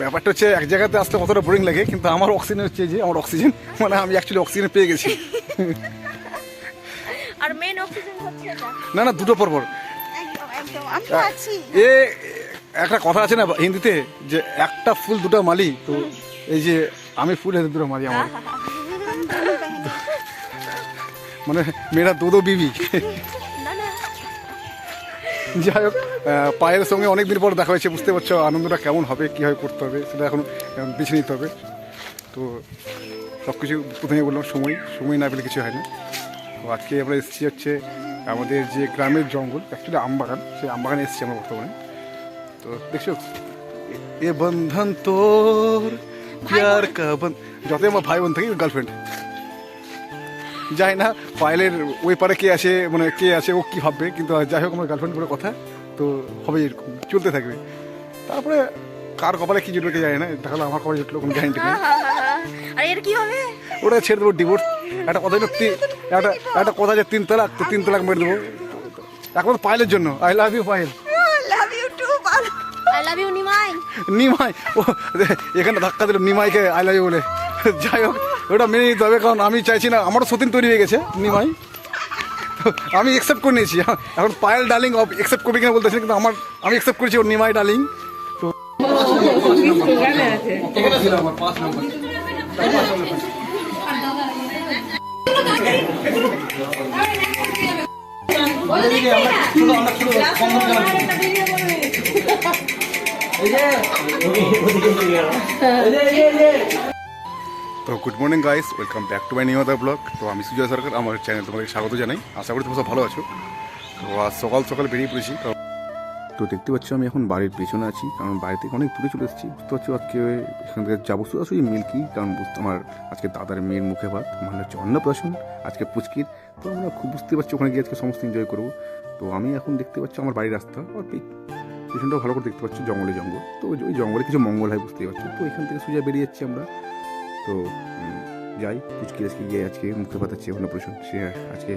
ব্যাপারটা হচ্ছে এক জায়গাতে আসতে কতটা বোরিং লাগে কিন্তু আমার অক্সিজেন হচ্ছে যে আমার অক্সিজেন মানে আমি অ্যাকচুয়ালি অক্সিজেন পেয়ে গেছি। আর মেন অক্সিজেন হচ্ছে না না দুটো পর পর একদম একদম আমি তো আছি। এ একটা কথা আছে না হিন্দিতে যে একটা ফুল দুটো মালি তো এই যে আমি ফুল এদের দুটো মালি আমার। মানে মেয়েরা দু দো বিবি। যাই হোক পায়ের সঙ্গে অনেকদিন পর দেখা হয়েছে বুঝতে পারছ আনন্দটা কেমন হবে কীভাবে করতে হবে সেটা এখন বেছে নিতে হবে। তো সব কিছু প্রথমে বললাম সময় সময় না পেলে কিছু হয় না। তো আজকে আমরা এসেছি হচ্ছে আমাদের যে গ্রামের জঙ্গল অ্যাকচুয়ালি আমবাগান সেই আমবাগানে এসেছি আমরা বর্তমানে। তো দেখছ এ- বন্ধন তোর প্যার কা বন যতই আমার ভাই বোন থাকি গার্লফ্রেন্ড যাই না পায়েলের ওই পারে কে আছে মানে কে আছে ও কি ভাববে কিন্তু যাই হোক আমার গার্লফ্রেন্ড বলে কথা তো হবে এরকম চলতে থাকবে। তারপরে কার কপালে কি জুটবে কে জানে না দেখাল আমার কপালে জুটলো কোনো গ্যারান্টি নেই। আর এর কি হবে? ওটা ছেড়ে দেবো ডিভোর্স একটা কথা একটা একটা কথা যে তিন তালাক তো তিন তালাক মেরে দেবো। একমাত্র পায়েলের জন্য। I love you Payel. Love you too I love you Nimai. Nimai ও এখানে ধাক্কা দিল নিমাইকে আই লাভ ইউ বলে। যাই হোক ওটা মেনে নিতে হবে, কারণ আমি চাইছি না, আমারও সতীন তৈরি হয়ে গেছে, নিমাই। আমি অ্যাকসেপ্ট করে নিয়েছি। এখন পায়েল ডার্লিং অ্যাকসেপ্ট করবে কিনা বলতেছি কিন্তু আমার, আমি অ্যাকসেপ্ট করেছি ওর নিমাই ডার্লিং। তো তো good morning guys welcome back to my new other blog তো আমি সুজয় সরকার, আমার চ্যানেল তোমাকে স্বাগত জানাই। আশা করি তোমরা সব ভালো আছো। তো আজ সকাল সকাল বেরিয়ে পড়েছি। তো দেখতে পাচ্ছ, আমি এখন বাড়ির পেছনে আছি, কারণ বাড়ি থেকে অনেক দূরে চলে এসেছি। বুঝতে পারছ, আজকে এখান থেকে যাব সোজাসুজি মিল্কি কারণ বুঝতে আমার আজকে দাদার মেয়ের মুখে ভাত মানে হচ্ছে অন্নপ্রাশন আজকে পুচকির। তো আমরা খুব বুঝতে পারছি, ওখানে গিয়ে আজকে সমস্ত এনজয় করব। তো আমি এখন দেখতে পাচ্ছি, আমার বাড়ির রাস্তা। আর পেছনটাও ভালো করে দেখতে পাচ্ছি, জঙ্গলে জঙ্গল। তো ওই জঙ্গলে কিছু মঙ্গল হয় বুঝতে পারছ। তো এখান থেকে সোজা বেরিয়ে যাচ্ছি আমরা। তো যাই পুচকি আজকে গিয়ে আজকে মুখে পাতাচ্ছে অন্নপ্রাশন সে আজকে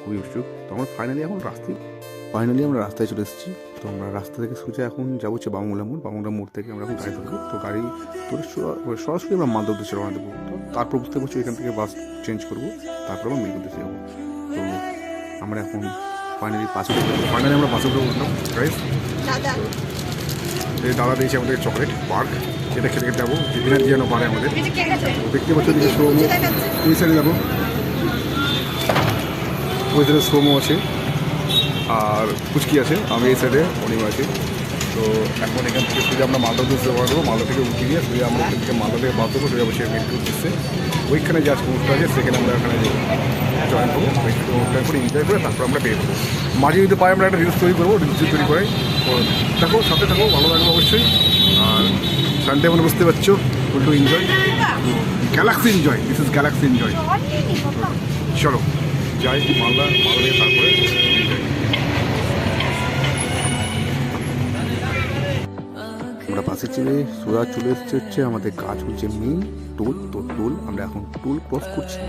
খুবই উৎসুক। তো আমরা ফাইনালি এখন রাস্তায় ফাইনালি আমরা রাস্তায় চলে এসেছি। তো আমরা রাস্তা থেকে সোজা এখন যাব হচ্ছে বামুলা মোড় বামুলা মোড় থেকে আমরা এখন গাড়ি ধরবো। তো গাড়ি ধরে সরাসরি আমরা মালদা উদ্দেশ্যে রওনা দেবো। তো তারপর বুঝতে পারছি এখান থেকে বাস চেঞ্জ করব। তারপর আমরা মিল উদ্দেশ্যে যাব। তো আমরা এখন ফাইনালি পাশে ফাইনালি আমরা উঠলাম গাইস দাদা এই দিয়েছে আমাদের চকলেট পার্ক সেটা খেতে খেতে যাব। এনার্জি যেন বাড়ে আমাদের। দেখতে পাচ্ছ যে সোমো ওই সাইডে যাব ওই সাইডে সোমো আছে। আর পুচকি আছে, আমি এই সাইডে অনিমা আছে। তো এখন এখান থেকে সোজা আমরা মালদা উদ্দেশ্যে ব্যবহার করব মালদা থেকে উঠে গিয়ে সোজা আমরা এখান থেকে মালদা থেকে বাস দেবো সোজা বসে মেট্রো উদ্দেশ্যে। ওইখানে যে অনুষ্ঠান আছে, সেখানে আমরা এখানে জয়েন করব। অনুষ্ঠান করে এনজয় করে তারপর আমরা বের করব মাঝে যদি পাই আমরা একটা রিলস তৈরি করব রিলস তৈরি করে তো থাকো, সাথে থাকো, ভালো লাগবে অবশ্যই। আর সানডে মানে বুঝতে পারছ full to enjoy galaxy enjoy this is galaxy enjoy চলো, যাই, মালদা মালদা তারপরে। আমরা বাসে চেপে সোজা চলে এসছে হচ্ছে আমাদের কাজ হচ্ছে মেন টোল তো টোল আমরা এখন টোল ক্রস করছি।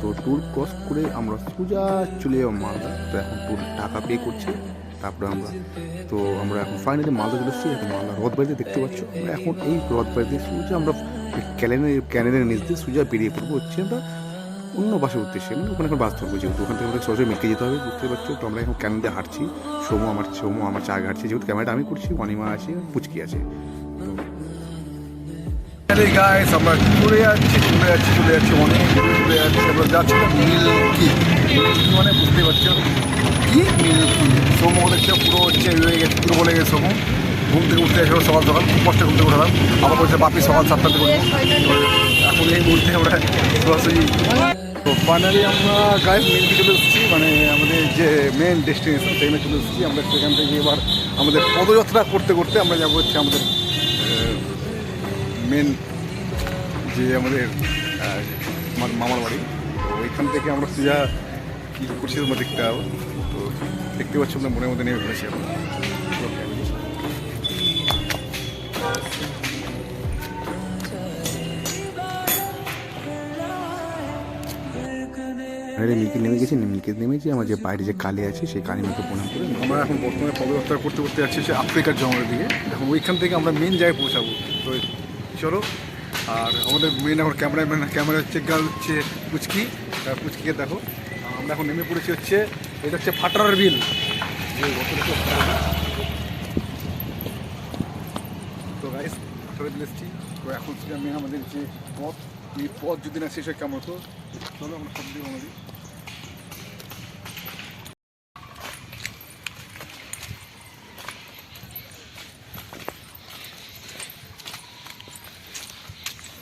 তো টোল ক্রস করে আমরা সোজা চলে যাব মালদা তো এখন টোল টাকা পে করছে। তারপরে আমরা, তো আমরা এখন ফাইনালি মালদা চলে এসেছি, এখন মালদা রথ বাড়িতে দেখতে পাচ্ছ। আমরা এখন এই রথ বাড়িতে সোজা আমরা ক্যালেন্ডার ক্যানেলের নিচ দিয়ে সোজা বেরিয়ে পড়ব হচ্ছে আমরা অন্য বাসের উদ্দেশ্যে। মানে ওখানে এখন বাস ধরবো যেহেতু, ওখান থেকে আমাদের সরাসরি মেটকে যেতে হবে বুঝতে পারছ? তো আমরা এখন ক্যানেল হাঁটছি। সোমো আমার সোমো আমার চা হাঁটছে যেহেতু ক্যামেরাটা আমি করছি, অনিমা আছে, পুচকি আছে। গাইস আমরা ঘুরে যাচ্ছি ঘুরে যাচ্ছি চলে যাচ্ছি, অনেক চলে যাচ্ছি, আমরা যাচ্ছি মিল্কি মিল্কি। মানে বুঝতে পারছ? কি? সোমো দেখছে পুরো হচ্ছে হয়ে গেছে পুরো বলে গেছে সোমো। ঘুম থেকে উঠতে এসে সকাল সকাল খুব কষ্ট ঘুম থেকে উঠালাম। আবার বলছে বাপি সকাল সাতটাতে করব এখন এই মুহূর্তে আমরা সরাসরি তো ফাইনালি আমরা গাইস মিল্কি চলে এসেছি। মানে আমাদের যে মেন ডেস্টিনেশন সেখানে চলে এসেছি। আমরা সেখান থেকে এবার আমাদের পদযাত্রা করতে করতে আমরা যাব হচ্ছে আমাদের মেন যে আমাদের আমার মামার বাড়ি। তো ওইখান থেকে আমরা সোজা কী করছি তোমরা দেখতে পাবো তো দেখতে পাচ্ছ আমরা মনের মধ্যে নেমে পড়েছি এখন। আরে মিল্কি নেমে গেছি মিল্কি নেমেছি আমার যে বাইরে যে কালী আছে সেই কালী মাকে প্রণাম করে আমরা এখন বর্তমানে পদযাত্রা করতে করতে যাচ্ছি সে আফ্রিকার জঙ্গলের দিকে। এখন ওইখান থেকে আমরা মেন জায়গায় পৌঁছাবো। তো চলো আর আমাদের মেন এখন ক্যামেরাম্যান ক্যামেরা হচ্ছে গাল হচ্ছে পুচকি। পুচকিকে দেখো আমরা এখন নেমে পড়েছি হচ্ছে, এটা হচ্ছে ফাটার বিল। তো গাইস ফাটার বিল এসেছি। তো এখন হচ্ছে আমি আমাদের যে পথ, এই পথ যদি না শেষ হয় কেমন হতো? চলো আমরা সব দিকে আমাদের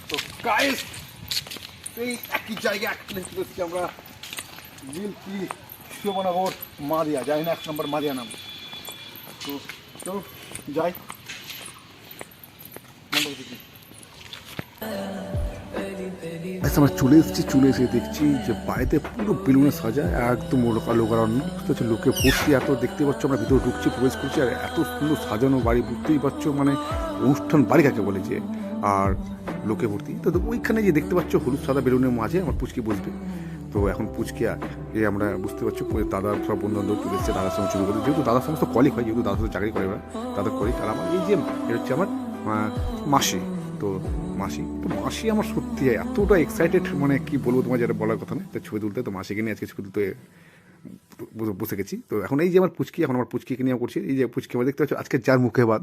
তো গাইস এই একই জায়গায় এক প্লেস আমরা। মিল্কি শিবনগর মাদিয়া, যাই না, এক নম্বর মারিয়া নাম। তো চলো যাই। আচ্ছা আমরা চলে এসেছি, চলে এসে দেখছি যে বাড়িতে পুরো বেলুনে সাজা, একদম লোকা লোকারণ্য পারছ লোকে ভর্তি, এত দেখতে পাচ্ছ আমরা ভিতরে ঢুকছি, প্রবেশ করছি, আর এত সুন্দর সাজানো বাড়ি বুঝতেই পারছ মানে অনুষ্ঠান বাড়ি কাকে বলে যে, আর লোকে ভর্তি। তো ওইখানে যে দেখতে পাচ্ছ হলুদ সাদা বেলুনের মাঝে আমার পুচকি বসবে। তো এখন পুচকিয়া এ আমরা বুঝতে পারছি দাদা সব বন্ধু বান্ধব চলে এসেছে দাদার সঙ্গে ছবি করতে যেহেতু দাদা সমস্ত কলিক হয়, যেহেতু দাদার সাথে চাকরি করে এবার, দাদা কলিক আর আমার এই যে এটা হচ্ছে আমার মাসি, তো মাসি তো মাসি আমার সত্যি এতটা এক্সাইটেড মানে কি বলব তোমার যেটা বলার কথা না তো ছবি তুলতে, তো মাসিকে নিয়ে আজকে ছবি তুলতে বসে- গেছি। তো এখন এই যে আমার পুচকি, এখন আমার পুচকিকে নিয়ে করছি, এই যে পুচকি আমার দেখতে পাচ্ছি, আজকে যার মুখে ভাত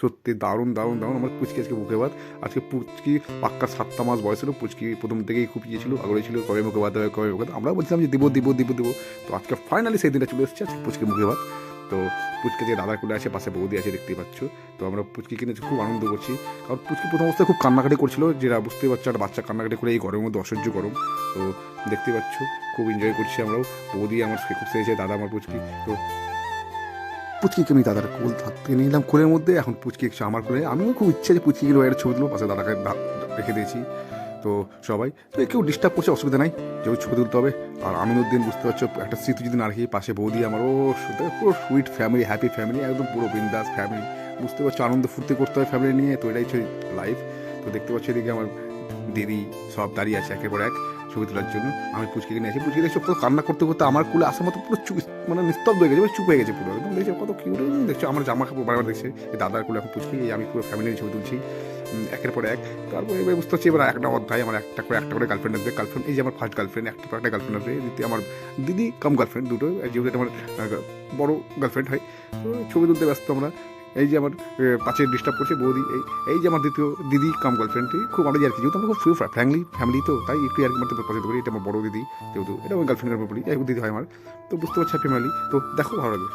সত্যি দারুণ দারুণ দারুণ আমার পুচকি আজকে মুখে ভাত। আজকে পুচকি পাক্কা সাতটা মাস বয়স ছিল পুচকি প্রথম থেকেই খুব ইয়ে ছিল, আগ্রহী ছিল, কবে মুখে ভাত হবে, কবে মুখে ভাত। আমরা বলছিলাম যে দেবো দেবো দেবো দেবো। তো আজকে ফাইনালি সেই দিনটা চলে এসেছে, আজকে পুচকি মুখে ভাত। তো পুচকে যে দাদার কোলে আছে, পাশে বৌদি আছে, দেখতেই পাচ্ছ। তো আমরা পুচকি কিনে খুব আনন্দ করছি। কারণ পুচকি প্রথম অবস্থায় খুব কান্নাকাটি করছিল, যেটা বুঝতেই পারছ, একটা বাচ্চা কান্নাকাটি করে এই গরমের মধ্যে অসহ্য গরম। তো দেখতেই পাচ্ছ, খুব এনজয় করছি আমরাও। বৌদি আমার খুব সেরেছে দাদা আমার পুচকি। তো পুচকিকে আমি দাদার কোল থেকে নিলাম, কোলের মধ্যে। এখন পুচকি আমার কোলে। আমিও খুব ইচ্ছে যে পুচকি গেলে একটা ছবি তুলবো, পাশে দাদাকে রেখে দিয়েছি। তো সবাই, তো কেউ ডিস্টার্ব করছে, অসুবিধা নাই। কেউ ছবি তুলতে হবে। আর আমিনুদ্দিন দিন বুঝতে পারছ, একটা স্মৃতি যদি না রাখি পাশে বৌদি আমার, ও পুরো সুইট ফ্যামিলি হ্যাপি ফ্যামিলি একদম পুরো বিন্দাস ফ্যামিলি বুঝতে পারছ, আনন্দ ফুর্তি করতে হয় ফ্যামিলি নিয়ে, তো এটাই লাইফ তো দেখতে পাচ্ছি এদিকে আমার দিদি সব দাঁড়িয়ে আছে, একের পর এক। ছবি তোলার জন্য আমি পুচকিকে নিয়ে আসি পুচকি দেখছ পুরো কান্না করতে করতে আমার কুলে আসার মতো পুরো চুপ মানে নিস্তব্ধ হয়ে গেছে চুপ হয়ে গেছে পুরো। একদম দেখছ, কত কিউট দেখছ, আমার জামা কাপড় বারবার দেখছে দাদার কুলে এখন পুচকি আমি পুরো ফ্যামিলি ছবি তুলছি। একের পর এক। তারপরে এবার বুঝতে পারছি, এবার একটা অধ্যায়, আমার একটা করে একটা করে গার্লফ্রেন্ড আসবে। গার্লফ্রেন্ড এই যে আমার ফার্স্ট গার্লফ্রেন্ড একটা পর একটা গার্লফ্রেন্ড আসবে। দ্বিতীয় আমার দিদি, কম গার্লফ্রেন্ড দুটো। যেহেতু আমার বড় গার্লফ্রেন্ড হয় ছবি তুলতে ব্যস্ত আমরা। এই যে আমার পাশে ডিস্টার্ব করছে বৌদি, এই এই যে আমার দ্বিতীয় দিদি, কাম গার্লফ্রেন্ডটি খুব আমরা আর কি যেহেতু আমরা খুব ফুল ফ্যামিলি ফ্যামিলি তো, তাই একটু আর কি মারতে পছন্দ করি, এটা আমার বড় দিদি, যেহেতু এটা আমার গার্লফ্রেন্ডের উপর বলি এক দিদি হয় আমার। তো বুঝতে পারছি ফ্যামিলি তো দেখো ভালো লাগবে।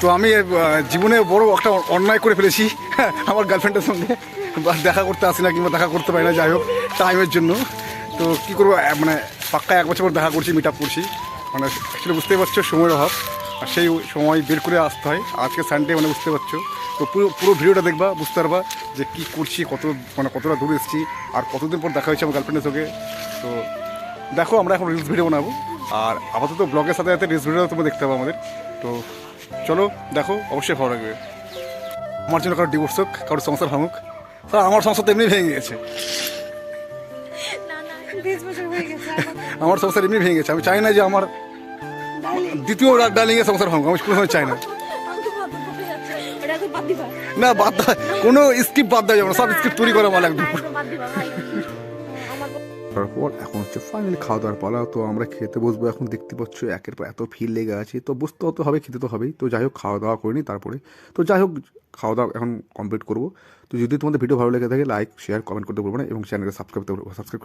তো আমি জীবনে বড় একটা অন্যায় করে ফেলেছি, আমার গার্লফ্রেন্ডের সঙ্গে দেখা করতে আসি না কিংবা দেখা করতে পারি না, যাই হোক টাইমের জন্য। তো কী করব মানে পাক্কা এক বছর পর দেখা করছি মিট আপ করছি। মানে অ্যাকচুয়ালি বুঝতেই পারছ, সময়ের অভাব। আর সেই সময় বের করে আসতে হয়। আজকে সানডে মানে বুঝতে পারছ। তো পুরো পুরো ভিডিওটা দেখবা, বুঝতে পারবা যে কী করছি, কত মানে কতটা দূরে এসেছি, আর কতদিন পর দেখা হয়েছে আমার গার্লফ্রেন্ডের সঙ্গে। তো দেখো, আমরা এখন রিলস ভিডিও বানাবো। আর আপাতত ব্লগের সাথে সাথে রিলস ভিডিও তোমরা দেখতে পাবো আমাদের। তো চলো, দেখো, অবশ্যই ভালো লাগবে। আমার জন্য কারও ডিভোর্স হোক কারোর সংসার ভাঙুক। আমার সংসার তো এমনি ভেঙে গেছে আমার সংসার এমনি ভেঙে গেছে। আমি চাই না যে আমার দ্বিতীয় ডার্লিং এর সংসার ভাঙুক আমি কোনো সময় চাই না। তো না বাদ দেওয়া কোনো স্কিপ বাদ দেওয়া যাবে না সব স্কিপ তৈরি করা ভালো একদম। আমার তারপর এখন হচ্ছে ফাইনালি খাওয়া দাওয়ার পালা তো আমরা খেতে বসবো এখন দেখতে পাচ্ছ একের পর এত ভিড় লেগে আছে তো বসতে হতে হবে খেতে তো হবেই। তো যাই হোক খাওয়া দাওয়া করিনি তারপরে। তো যাই হোক খাওয়া দাওয়া এখন কমপ্লিট করব। তো যদি তোমাদের ভিডিও ভালো লেগে থাকে লাইক শেয়ার কমেন্ট করতে বলব না এবং চ্যানেলকে সাবস্ক্রাইব করতে সাবস্ক্রাইব